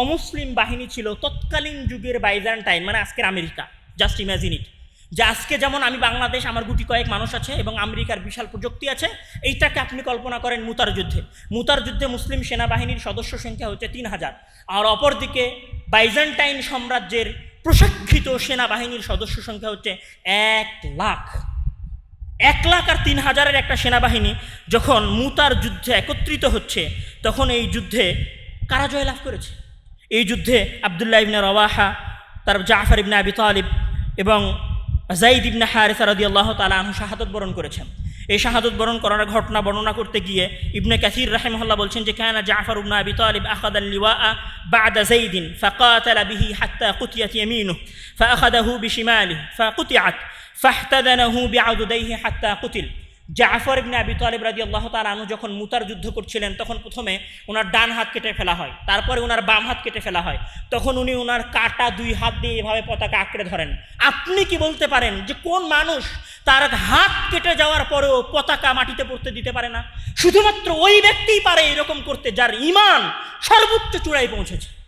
অমুসলিম বাহিনী ছিল তৎকালীন যুগের বাইজান্টাইন মানে আজকের আমেরিকা। জাস্ট ইমাজিন ইট যে আজকে যেমন আমি বাংলাদেশ, আমার গুটি কয়েক মানুষ আছে এবং আমেরিকার বিশাল প্রযুক্তি আছে, এইটাকে আপনি কল্পনা করেন মুতার যুদ্ধে। মুতার যুদ্ধে মুসলিম সেনাবাহিনীর সদস্য সংখ্যা হচ্ছে তিন হাজার। আর অপরদিকে বাইজান্টাইন সাম্রাজ্যের প্রশিক্ষিত সেনাবাহিনীর সদস্য সংখ্যা হচ্ছে এক লাখ। এক লাখ আর তিন হাজারের একটা সেনাবাহিনী যখন মুতার যুদ্ধে একত্রিত হচ্ছে, তখন এই যুদ্ধে কারা জয়লাভ করেছে? এই যুদ্ধে আবদুল্লাহ ইবনে রওয়াহা তার জাফর ইবনে আবি তালিব এবং জাইদ ইবনে হারিসা রাদি আল্লাহ তালা আনহু শাহাদত বরণ করেছেন এই শাহাদত বরণ করার ঘটনা বর্ণনা করতে গিয়ে ইবনে কাসির রাহিমহল্লা বলছেন যে কানা জাফর ইবনে আবি তালিব আখাদ লিওয়া بعد زيد فقاتل به حتى قتيت يمينه فأخذه بشماله فقطعت فاحتدنه بعضديه حتى قتل জাফর ইবনে আবি তালিব রাজি আল্লাহ তালু যখন মুতার যুদ্ধ করছিলেন, তখন প্রথমে ওনার ডান হাত কেটে ফেলা হয়, তারপরে ওনার বাম হাত কেটে ফেলা হয়। তখন উনি ওনার কাটা দুই হাত দিয়ে এভাবে পতাকা আঁকড়ে ধরেন। আপনি কি বলতে পারেন যে কোন মানুষ তার হাত কেটে যাওয়ার পরেও পতাকা মাটিতে পড়তে দিতে পারে না? শুধুমাত্র ওই ব্যক্তিই পারে এরকম করতে যার ইমান সর্বোচ্চ চূড়ায় পৌঁছেছে।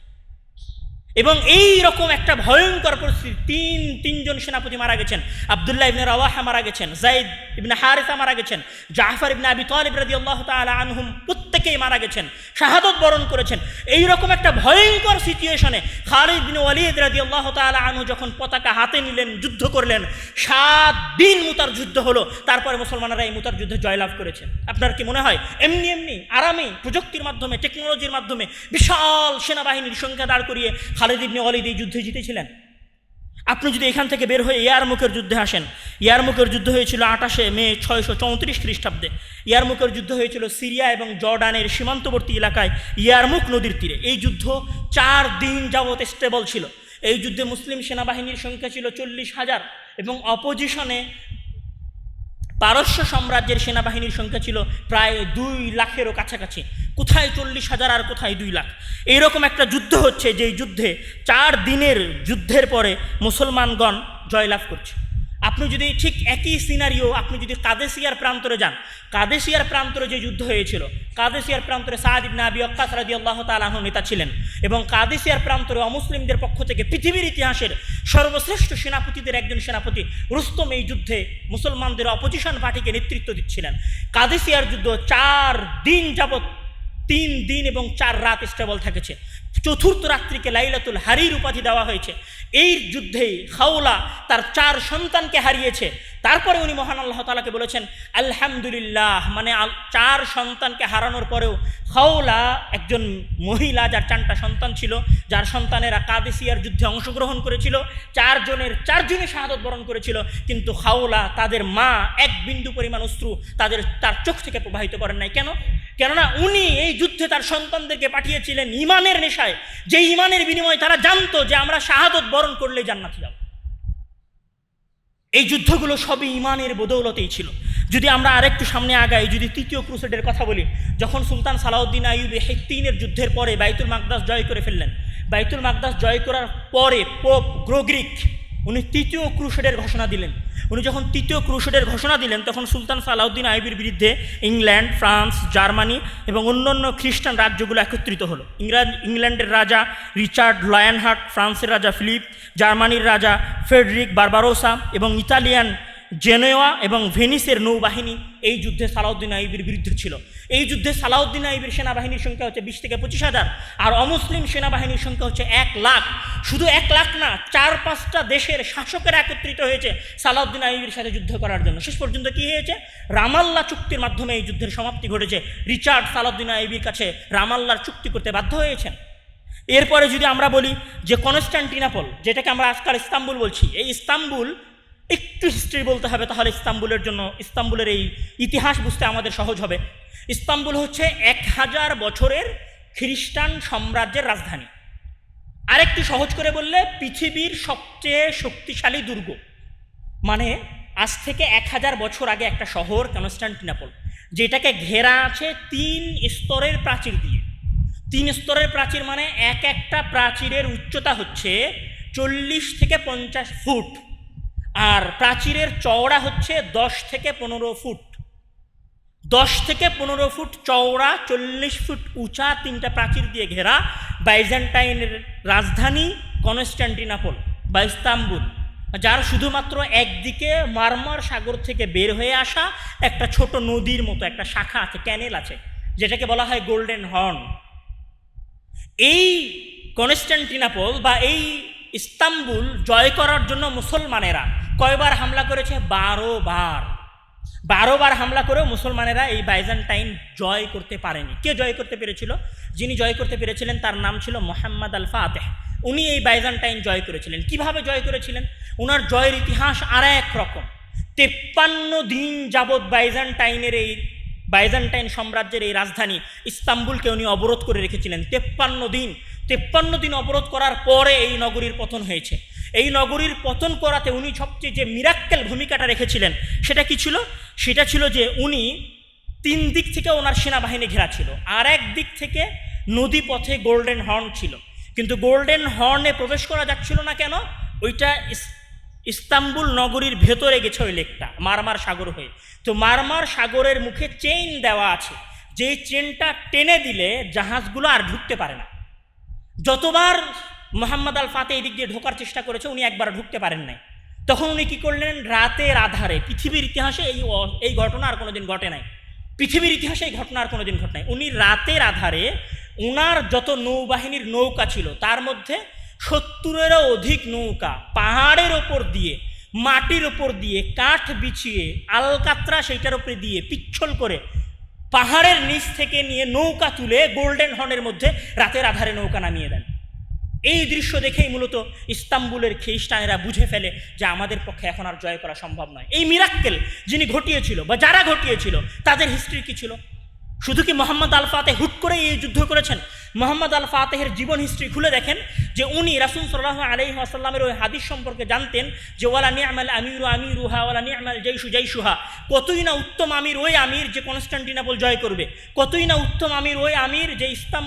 এবং এই রকম একটা ভয়ঙ্কর পরিস্থিতি, তিন, তিনজন সেনাপতি মারা গেছেন, আবদুল্লাহ ইবনে রাওয়াহা মারা গেছেন, জাইদ ইবনে হারিসা মারা গেছেন, জাফর ইবনে আবি তালিব রাদিয়াল্লাহু তাআলা আনহুম প্রত্যেকেই মারা গেছেন, শাহাদত বরণ করেছেন। এই রকম একটা ভয়ঙ্কর সিচুয়েশনে খালিদ বিন ওয়ালিদ রাদিয়াল্লাহু তাআলা আনহু যখন পতাকা হাতে নিলেন, যুদ্ধ করলেন, সাত দিন মুতার যুদ্ধ হলো, তারপরে মুসলমানরা এই মুতার যুদ্ধে জয়লাভ করেছেন। আপনার কি মনে হয়? এমনি এমনি, আরামে, প্রযুক্তির মাধ্যমে, টেকনোলজির মাধ্যমে বিশাল সেনাবাহিনীর সংখ্যা দাঁড় করিয়ে খালিদ ইবনে ওয়ালিদ এই যুদ্ধে জিতেছিলেন। আপনি যদি এখান থেকে বের হয়ে ইয়ারমুখের যুদ্ধে আসেন ইয়ারমুখের যুদ্ধ হয়েছিল আঠাশে মে ছয়শো চৌত্রিশ খ্রিস্টাব্দে। ইয়ারমুখের যুদ্ধ হয়েছিল সিরিয়া এবং জর্ডানের সীমান্তবর্তী এলাকায় ইয়ারমুখ নদীর তীরে। এই যুদ্ধ চার দিন যাবৎ স্টেবল ছিল। এই যুদ্ধে মুসলিম সেনাবাহিনীর সংখ্যা ছিল চল্লিশ হাজার এবং অপোজিশনে পারস্য সাম্রাজ্যের সেনাবাহিনীর সংখ্যা ছিল প্রায় দুই লাখেরও কাছাকাছি। কোথায় চল্লিশ হাজার আর কোথায় দুই লাখ? এইরকম একটা যুদ্ধ হচ্ছে, যেই যুদ্ধে চার দিনের যুদ্ধের পরে মুসলমানগণ জয়লাভ করছে। আপনি যদি ঠিক একই সিনারিও আপনি যদি কাদেসিয়ার প্রান্তরে যান, কাদেসিয়ার প্রান্তরে যে যুদ্ধ হয়েছিল, কাদেসিয়ার প্রান্তরে সাদ ইবনে আবি অক্কাস আল্লাহ তালাহ নেতা ছিলেন এবং কাদেসিয়ার প্রান্তরে অমুসলিমদের পক্ষ থেকে পৃথিবীর ইতিহাসের সর্বশ্রেষ্ঠ সেনাপতিদের একজন সেনাপতি রুস্তম এই যুদ্ধে মুসলমানদের অপোজিশন পার্টিকে নেতৃত্ব দিচ্ছিলেন। কাদেসিয়ার যুদ্ধ চার দিন যাবৎ তিন দিন এবং চার রাত স্টেবল থেকেছে। চতুর্থ রাত্রিকে লাইলাতুল হারির উপাধি দেওয়া হয়েছে। এই যুদ্ধেই খাওলা তার চার সন্তানকে হারিয়েছে। তারপরে উনি মহান আল্লাহ তালাকে বলেছেন, আলহামদুলিল্লাহ। মানে চার সন্তানকে হারানোর পরেও খাওলা একজন মহিলা যার চারটা সন্তান ছিল, যার সন্তানেরা কাদেসিয়ার যুদ্ধে অংশগ্রহণ করেছিল, চারজনের, চারজনই শাহাদত বরণ করেছিল, কিন্তু খাওলা তাদের মা এক বিন্দু পরিমাণ অশ্রু তাদের, তার চোখ থেকে প্রবাহিত করেন নাই। কেন? কেননা উনি এই যুদ্ধে তার সন্তানদেরকে পাঠিয়েছিলেন ইমানের নেশায়। যে ইমানের বিনিময়ে তারা জানতো যে আমরা শাহাদত বরণ করলে জান্নাতে যাব। এই যুদ্ধগুলো সবই ইমানের বদৌলতেই ছিল। যদি আমরা আরেকটু সামনে আগাই, যদি তৃতীয় ক্রুসেডের কথা বলি, যখন সুলতান সালাউদ্দিন আইব হেক্তিনের যুদ্ধের পরে বাইতুল মাকদাস জয় করে ফেললেন, বাইতুল মাকদাস জয় করার পরে পোপ গ্রোগ্রিক উনি তৃতীয় ক্রুশেডের ঘোষণা দিলেন। উনি যখন তৃতীয় ক্রুশেডের ঘোষণা দিলেন, তখন সুলতান সালাউদ্দিন আইবির বিরুদ্ধে ইংল্যান্ড, ফ্রান্স, জার্মানি এবং অন্যান্য খ্রিস্টান রাজ্যগুলো একত্রিত হলো। ইংরাজ, ইংল্যান্ডের রাজা রিচার্ড লয়ানহার্ট, ফ্রান্সের রাজা ফিলিপ, জার্মানির রাজা ফেডরিক বারবারোসা এবং ইতালিয়ান জেনোয়া এবং ভেনিসের নৌবাহিনী এই যুদ্ধে সালাউদ্দিন আইবির বিরুদ্ধে ছিল। এই যুদ্ধে সালাউদ্দিন আইবির সেনাবাহিনীর সংখ্যা হচ্ছে বিশ থেকে পঁচিশ হাজার, আর অমুসলিম সেনাবাহিনীর সংখ্যা হচ্ছে এক লাখ। শুধু এক লাখ না, চার পাঁচটা দেশের শাসকেরা একত্রিত হয়েছে সালাউদ্দিন আইবির সাথে যুদ্ধ করার জন্য। শেষ পর্যন্ত কী হয়েছে? রামাল্লা চুক্তির মাধ্যমে এই যুদ্ধের সমাপ্তি ঘটেছে। রিচার্ড সালাউদ্দিন আইবির কাছে রামাল্লার চুক্তি করতে বাধ্য হয়েছেন। এরপরে যদি আমরা বলি যে কনস্ট্যান্টিনাপল যেটাকে আমরা আজকাল ইস্তাম্বুল বলছি, এই ইস্তাম্বুল একটু হিস্ট্রি বলতে হবে তাহলে ইস্তাম্বুলের জন্য। ইস্তাম্বুলের এই ইতিহাস বুঝতে আমাদের সহজ হবে। ইস্তাম্বুল হচ্ছে এক হাজার বছরের খ্রিস্টান সাম্রাজ্যের রাজধানী। আরেকটু সহজ করে বললে, পৃথিবীর সবচেয়ে শক্তিশালী দুর্গ। মানে আজ থেকে এক হাজার বছর আগে একটা শহর কনস্ট্যান্টিনাপল যেটাকে ঘেরা আছে তিন স্তরের প্রাচীর দিয়ে। তিন স্তরের প্রাচীর মানে এক একটা প্রাচীরের উচ্চতা হচ্ছে চল্লিশ থেকে পঞ্চাশ ফুট। আর প্রাচীরের চওড়া হচ্ছে দশ থেকে পনেরো ফুট। দশ থেকে পনেরো ফুট চওড়া, চল্লিশ ফুট উঁচা তিনটা প্রাচীর দিয়ে ঘেরা বাইজেন্টাইনের রাজধানী কনস্ট্যান্টিনাপল বা ইস্তাম্বুল, যার শুধুমাত্র একদিকে মারমার সাগর থেকে বের হয়ে আসা একটা ছোট নদীর মতো একটা শাখা আছে, ক্যানেল আছে, যেটাকে বলা হয় গোল্ডেন হর্ন। এই কনস্ট্যান্টিনাপল বা এই ইস্তাম্বুল জয় করার জন্য মুসলমানেরা কয়বার হামলা করেছে? বারো বার। বারো বার হামলা করেও মুসলমানেরা এই বাইজান্টাইন জয় করতে পারেনি। কে জয় করতে পেরেছিল? যিনি জয় করতে পেরেছিলেন তার নাম ছিল মোহাম্মদ আল ফাতেহ উনি এই বাইজান্টাইন জয় করেছিলেন। কীভাবে জয় করেছিলেন? ওনার জয়ের ইতিহাস আর এক রকম। তেপ্পান্ন দিন যাবৎ বাইজান্টাইনের এই বাইজান্টাইন সাম্রাজ্যের এই রাজধানী ইস্তাম্বুলকে উনি অবরোধ করে রেখেছিলেন। তেপ্পান্ন দিন তেপ্পান্ন দিন অবরোধ করার পরে এই নগরীর পতন হয়েছে। এই নগরীর পতন করাতে উনি সবচেয়ে যে মিরাক্কেল ভূমিকাটা রেখেছিলেন, সেটা কি ছিল? সেটা ছিল যে উনি তিন দিক থেকে ওনার সেনাবাহিনী ঘেরা ছিল। আর এক দিক থেকে নদী পথে গোল্ডেন হর্ন ছিল। কিন্তু গোল্ডেন হর্নে প্রবেশ করা যাচ্ছিল না কেন? ওইটা ইস্তাম্বুল নগরীর ভেতরে গেছে ওই লেকটা, মারমার সাগর হয়ে। তো মারমার সাগরের মুখে চেইন দেওয়া আছে। যেই চেনটা টেনে দিলে জাহাজগুলো আর ঢুকতে পারে না। যতবার মোহাম্মদ আল ফাতে এদিক দিয়ে ঢোকার চেষ্টা করেছে, উনি একবার ঢুকতে পারেন নাই। তখন উনি কি করলেন? রাতের আধারে, পৃথিবীর ইতিহাসে এই এই ঘটনা আর কোনোদিন ঘটে নাই। পৃথিবীর ইতিহাসে এই ঘটনা আর কোনোদিন ঘটে নাই। উনি রাতের আধারে ওনার যত নৌবাহিনীর নৌকা ছিল, তার মধ্যে সত্তরেরও অধিক নৌকা পাহাড়ের ওপর দিয়ে, মাটির ওপর দিয়ে কাঠ বিছিয়ে, আলকাত্রা সেইটার উপরে দিয়ে পিচ্ছল করে পাহাড়ের নিচ থেকে নিয়ে নৌকা তুলে গোল্ডেন হর্নের মধ্যে রাতের আধারে নৌকা নামিয়ে দেন। এই দৃশ্য দেখেই মূলত ইস্তাম্বুলের খ্রিস্টানেরা বুঝে ফেলে যে আমাদের পক্ষে এখন আর জয় করা সম্ভব নয়। এই মিরাক্কেল যিনি ঘটিয়েছিল বা যারা ঘটিয়েছিল, তাদের হিস্ট্রি কী ছিল? শুধু কি মোহাম্মদ আলফাতে হুট করে এই যুদ্ধ করেছেন? মোহাম্মদ আল ফাতেহের জীবন হিস্ট্রি খুলে দেখেন যে উনি রাসুল সাল্লাহ আলহি আসাল্লামের ওই হাদিস সম্পর্কে জানতেন যে, ওয়ালা নিয়ামাল আমিরু আমিরুহা, ওয়ালা নিয়ামাল জৈশু জৈশুহা। কতই না উত্তম আমির ওই আমির যে কনস্টান্টিনাপল জয় করবে। কতই না উত্তম আমির ওই আমির যে ইস্তাম,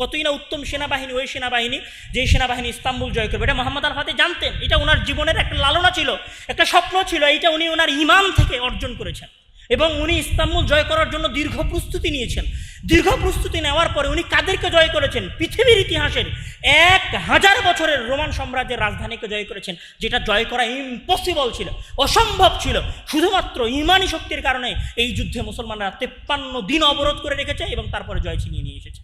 কতই না উত্তম সেনাবাহিনী, ওই সেনাবাহিনী যেই সেনাবাহিনী ইস্তাম্বুল জয় করবে। এটা মোহাম্মদ আল ফাতে জানতেন। এটা ওনার জীবনের একটা লালনা ছিল, একটা স্বপ্ন ছিল। এইটা উনি ওনার ইমান থেকে অর্জন করেছেন। এবং উনি ইস্তাম্বুল জয় করার জন্য দীর্ঘ প্রস্তুতি নিয়েছেন। দীর্ঘ প্রস্তুতি নেওয়ার পরে উনি কাদেরকে জয় করেছেন? পৃথিবীর ইতিহাসের এক হাজার বছরের রোমান সাম্রাজ্যের রাজধানীকে জয় করেছেন, যেটা জয় করা ইম্পসিবল ছিল, অসম্ভব ছিল। শুধুমাত্র ইমানি শক্তির কারণে এই যুদ্ধে মুসলমানরা তেপ্পান্ন দিন অবরোধ করে রেখেছে এবং তারপরে জয় ছিনিয়ে নিয়ে এসেছে।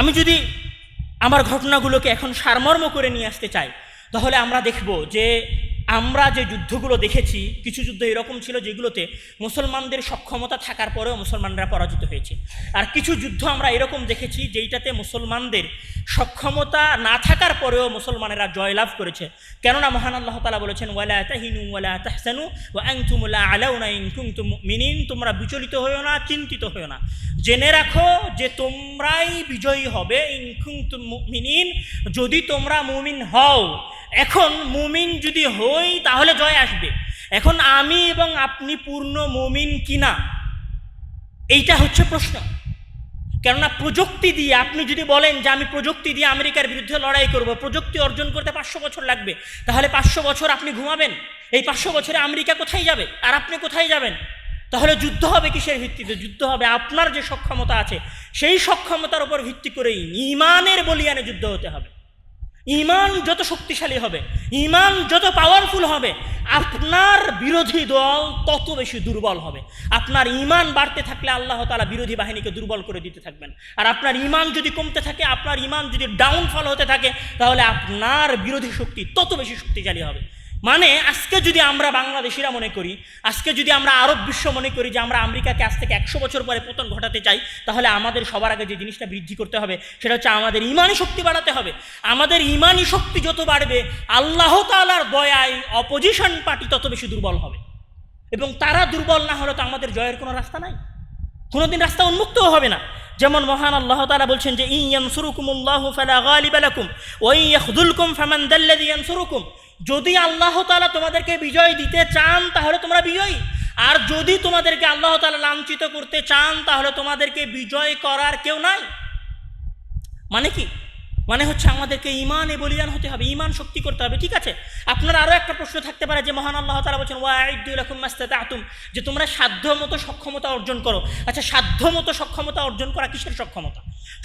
আমি যদি আমার ঘটনাগুলোকে এখন সারমর্ম করে নিয়ে আসতে চাই, তাহলে আমরা দেখব যে আমরা যে যুদ্ধগুলো দেখেছি, কিছু যুদ্ধ এরকম ছিল যেগুলোতে মুসলমানদের সক্ষমতা থাকার পরেও মুসলমানরা পরাজিত হয়েছে। আর কিছু যুদ্ধ আমরা এরকম দেখেছি যেইটাতে মুসলমানদের সক্ষমতা না থাকার পরেও মুসলমানেরা জয়লাভ করেছে। কেননা মহান আল্লাহ তালা বলেছেন, ওয়ালা তাহিনু ওয়ালা তাহসানু ওয়া আনতুমুল্লা আলাউনা মুমিনিন। তোমরা বিচলিত হয়েও না, চিন্তিত হয়েও না। জেনে রাখো যে তোমরাই বিজয়ী হবে ইন কুনতুম মুমিনিন। যদি তোমরা মুমিন হও এখন মুমিন যদি হই, তাহলে জয় আসবে। এখন আমি এবং আপনি পূর্ণ মুমিন কিনা? এইটা হচ্ছে প্রশ্ন। কেননা প্রযুক্তি দিয়ে, আপনি যদি বলেন যে আমি প্রযুক্তি দিয়ে আমেরিকার বিরুদ্ধে লড়াই করব, প্রযুক্তি অর্জন করতে পাঁচশো বছর লাগবে, তাহলে পাঁচশো বছর আপনি ঘুমাবেন। এই পাঁচশো বছরে আমেরিকা কোথায় যাবে? আর আপনি কোথায় যাবেন? তাহলে যুদ্ধ হবে কিসের ভিত্তিতে? যুদ্ধ হবে আপনার যে সক্ষমতা আছে, সেই সক্ষমতার উপর ভিত্তি করেই ইমানের বলিয়ানে যুদ্ধ হতে হবে। ইমান যত শক্তিশালী হবে, ইমান যত পাওয়ারফুল হবে, আপনার বিরোধী দল তত বেশি দুর্বল হবে। আপনার ইমান বাড়তে থাকলে আল্লাহ তালা বিরোধী বাহিনীকে দুর্বল করে দিতে থাকবেন। আর আপনার ইমান যদি কমতে থাকে, আপনার ইমান যদি ডাউনফল হতে থাকে, তাহলে আপনার বিরোধী শক্তি তত বেশি শক্তিশালী হবে। মানে আজকে যদি আমরা বাংলাদেশিরা মনে করি, আজকে যদি আমরা আরব বিশ্ব মনে করি যে আমরা আমেরিকাকে আজ থেকে একশো বছর পরে পতন ঘটাতে চাই, তাহলে আমাদের সবার আগে যে জিনিসটা বৃদ্ধি করতে হবে, সেটা হচ্ছে আমাদের ইমানি শক্তি বাড়াতে হবে। আমাদের ইমানি শক্তি যত বাড়বে, আল্লাহ তালার দয়ায় অপোজিশন পার্টি তত বেশি দুর্বল হবে। এবং তারা দুর্বল না হলে তো আমাদের জয়ের কোনো রাস্তা নাই। কোনোদিন রাস্তা উন্মুক্তও হবে না। যেমন মহান আল্লাহ তালা বলছেন যে ইয়ান সুরুকুমুল্লাহ ফালা গালিবালাকুম ওই ইয়াখদুলকুম ফামান দাল্লাদি ইয়ানসুরুকুম। যদি আল্লাহ তালা তোমাদেরকে বিজয় দিতে চান, তাহলে তোমরা বিজয়ী। আর যদি তোমাদেরকে আল্লাহ তালা লাঞ্ছিত করতে চান, তাহলে তোমাদেরকে বিজয় করার কেউ নাই। মানে কি? মানে হচ্ছে আমাদেরকে ইমানে বলিয়ান হতে হবে ইমান শক্তি করতে হবে, ঠিক আছে? আপনার আরও একটা প্রশ্ন থাকতে পারে যে মহান আল্লাহ তালা বলছেন ওয়াইদুল্লাহুম মাস্তাতে আতুম যে তোমরা সাধ্য মতো সক্ষমতা অর্জন করো। আচ্ছা সাধ্য মতো সক্ষমতা অর্জন করা কিসের সক্ষমতা?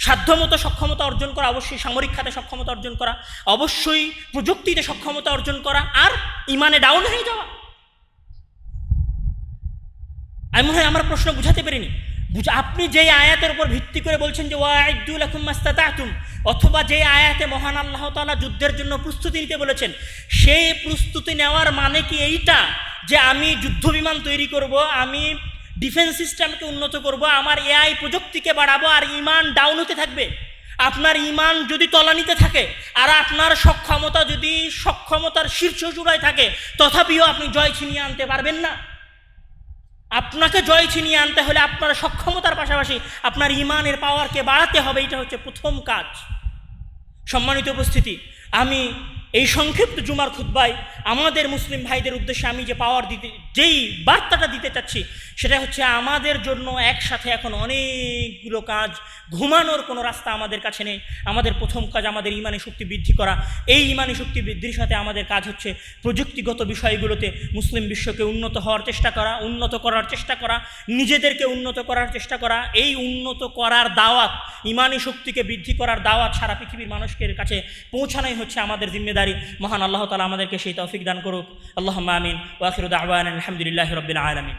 সাধ্যমতো সক্ষমতা অর্জন করা, অবশ্যই সামরিক খাতে সক্ষমতা অর্জন করা, অবশ্যই প্রযুক্তিতে সক্ষমতা অর্জন করা, আর ইমানে ডাউন হয়ে যাওয়া। আমি মনে হয় আমার প্রশ্ন বুঝাতে পারিনি। বুঝ, আপনি যেই আয়াতের উপর ভিত্তি করে বলছেন যে ওয়াইদুল আকুম মাস্তাতুম অথবা যে আয়াতে মহান আল্লাহ তাআলা যুদ্ধের জন্য প্রস্তুতি নিতে বলেছেন, সেই প্রস্তুতি নেওয়ার মানে কি এইটা? যে আমি যুদ্ধ বিমান তৈরি করব, আমি ডিফেন্স সিস্টেমকে উন্নত করব, আমার এআই প্রযুক্তিকে বাড়াবো, আর ইমান ডাউন হতে থাকবে। আপনার ইমান যদি তলানিতে থাকে, আর আপনার সক্ষমতা যদি সক্ষমতার শীর্ষ চূড়ায় থাকে, তথাপিও আপনি জয় ছিনিয়ে আনতে পারবেন না। আপনাকে জয় ছিনিয়ে আনতে হলে আপনার সক্ষমতার পাশাপাশি আপনার ইমানের পাওয়ারকে বাড়াতে হবে, এটা হচ্ছে প্রথম কাজ। সম্মানিত উপস্থিতি, আমি এই সংক্ষিপ্ত জুমার খুদ্বায় আমাদের মুসলিম ভাইদের উদ্দেশ্যে আমি যে পাওয়ার দিতে যেই বার্তাটা দিতে চাচ্ছি, সেটা হচ্ছে আমাদের জন্য একসাথে এখন অনেকগুলো কাজ, ঘুমানোর কোনো রাস্তা আমাদের কাছে নেই। আমাদের প্রথম কাজ আমাদের ইমানি শক্তি বৃদ্ধি করা। এই ইমানি শক্তি বৃদ্ধির সাথে আমাদের কাজ হচ্ছে প্রযুক্তিগত বিষয়গুলোতে মুসলিম বিশ্বকে উন্নত হওয়ার চেষ্টা করা, উন্নত করার চেষ্টা করা, নিজেদেরকে উন্নত করার চেষ্টা করা। এই উন্নত করার দাওয়াত, ইমানি শক্তিকে বৃদ্ধি করার দাওয়াত সারা পৃথিবীর মানুষের কাছে পৌঁছানোই হচ্ছে আমাদের জিম্মেদারি। মহান আল্লাহ তালা আমাদেরকে সেই তৌফিক দান করুক। আল্লাহ আমিন। ওয়াখির الحمد لله رب العالمين.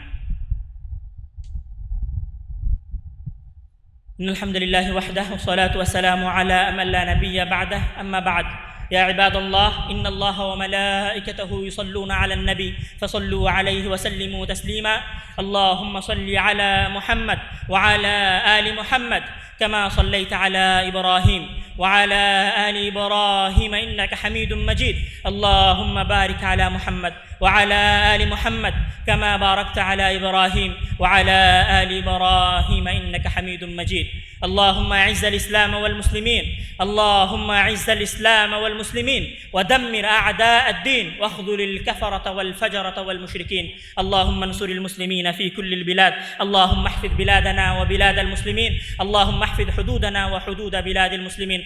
إن الحمد لله وحده والصلاة والسلام على من لا نبي بعده. أما بعد يا عباد الله إن الله وملائكته يصلون على النبي فصلوا عليه وسلموا تسليما. اللهم صل على محمد وعلى آل محمد كما صليت على إبراهيم وعلى آل إبراهيم إنك حميد مجيد. اللهم بارك على محمد وعلى آل محمد كما باركت على إبراهيم وعلى آل إبراهيم إنك حميد مجيد. اللهم أعز الإسلام والمسلمين. اللهم أعز الإسلام والمسلمين. ودمر أعداء الدين. واخذل الكفرة والفجرة والمشركين. اللهم انصر المسلمين في كل البلاد. اللهم احفظ بلادنا وبلاد المسلمين. اللهم احفظ حدودنا وحدود بلاد المسلمين.